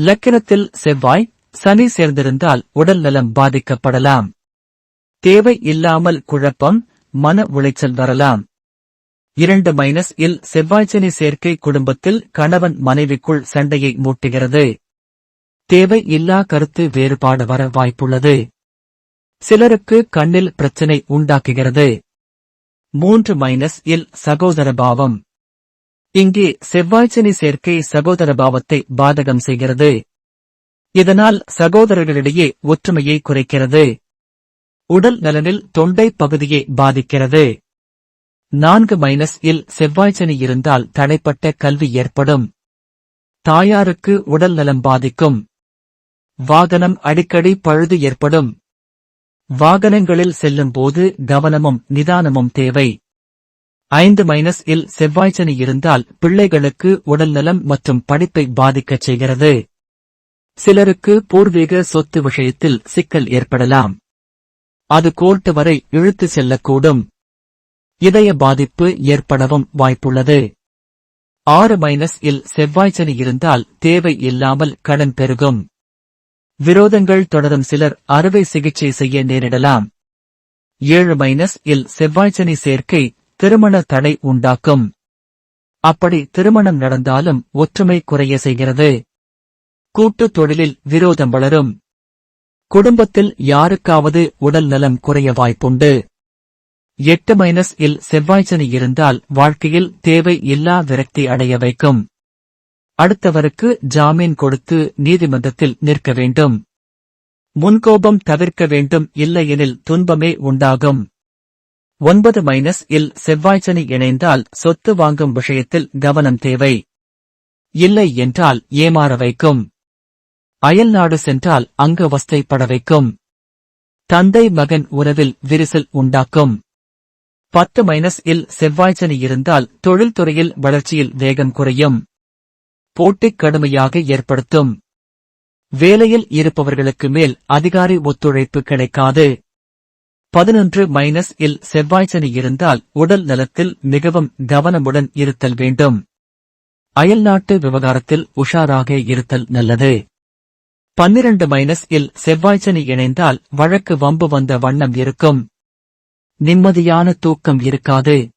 லக்கினத்தில் செவ்வாய் சனி சேர்ந்திருந்தால் உடல் நலம் பாதிக்கப்படலாம். தேவை இல்லாமல் குழப்பம் மன உளைச்சல் வரலாம். இரண்டு மைனஸ் இல் செவ்வாய்ச்சனி சேர்க்கை குடும்பத்தில் கணவன் மனைவிக்குள் சண்டையை மூட்டுகிறது. தேவை இல்லா கருத்து வேறுபாடு வர வாய்ப்புள்ளது. சிலருக்கு கண்ணில் பிரச்சனை உண்டாக்குகிறது. மூன்று மைனஸ் இல் சகோதர பாவம். இங்கே செவ்வாய்ச்சனி சேர்க்கை சகோதர பாவத்தை பாதகம் செய்கிறது. இதனால் சகோதரர்களிடையே ஒற்றுமையை குறைக்கிறது. உடல் நலனில் தொண்டை பகுதியை பாதிக்கிறது. நான்கு மைனஸ் இல் செவ்வாய்ச்சனி இருந்தால் தடைப்பட்ட கல்வி ஏற்படும். தாயாருக்கு உடல் நலம் பாதிக்கும். வாகனம் அடிக்கடி பழுது ஏற்படும். வாகனங்களில் செல்லும் போது கவனமும் நிதானமும் தேவை. ஐந்து மைனஸ் இல் செவ்வாய்ச்சனி இருந்தால் பிள்ளைகளுக்கு உடல்நலம் மற்றும் படிப்பை பாதிக்கச் செய்கிறது. சிலருக்கு பூர்வீக சொத்து விஷயத்தில் சிக்கல் ஏற்படலாம். அது கோர்ட்டு வரை இழுத்து செல்லக்கூடும். இதய பாதிப்பு ஏற்படவும் வாய்ப்புள்ளது. ஆறு மைனஸ் இல் செவ்வாய்ச்சனி இருந்தால் தேவை இல்லாமல் கடன் பெருகும். விரோதங்கள் தொடரும் சிலர் அறுவை சிகிச்சை செய்ய நேரிடலாம். ஏழு மைனஸ் இல் செவ்வாய்ச்சனி சேர்க்கை திருமண தடை உண்டாக்கும். அப்படி திருமணம் நடந்தாலும் ஒற்றுமை குறைய செய்கிறது. கூட்டுத் தொழிலில் விரோதம் வளரும். குடும்பத்தில் யாருக்காவது உடல் நலம் குறைய வாய்ப்புண்டு. எட்டு மைனஸ் இல் செவ்வாய்ச்சனி இருந்தால் வாழ்க்கையில் தேவை இல்லா விரக்தி அடைய வைக்கும். அடுத்தவருக்கு ஜாமீன் கொடுத்து நீதிமன்றத்தில் நிற்க வேண்டும். முன்கோபம் தவிர்க்க வேண்டும் இல்லையெனில் துன்பமே உண்டாகும். ஒன்பது மைனஸ் இல் செவ்வாய்ச்சனி இணைந்தால் சொத்து வாங்கும் விஷயத்தில் கவனம் தேவை. இல்லை என்றால் ஏமாற வைக்கும். அயல்நாடு சென்றால் அங்கு வஸ்தைப்பட வைக்கும். தந்தை மகன் உறவில் விரிசல் உண்டாக்கும். பத்து மைனஸ் இல் செவ்வாய்ச்சனி இருந்தால் தொழில்துறையில் வளர்ச்சியில் வேகம் குறையும். போட்டிக் கடுமையாக ஏற்படுத்தும். வேலையில் இருப்பவர்களுக்கு மேல் அதிகாரி ஒத்துழைப்பு கிடைக்காது. பதினொன்று மைனஸ் இல் செவ்வாய்ச்சனி இருந்தால் உடல் நலத்தில் மிகவும் கவனமுடன் இருத்தல் வேண்டும். அயல்நாட்டு விவகாரத்தில் உஷாராக இருத்தல் நல்லது. பன்னிரண்டு மைனஸ் இல் செவ்வாய்ச்சனி இணைந்தால் வழக்கு வம்பு வந்த வண்ணம் இருக்கும். நிம்மதியான தூக்கம் இருக்காது.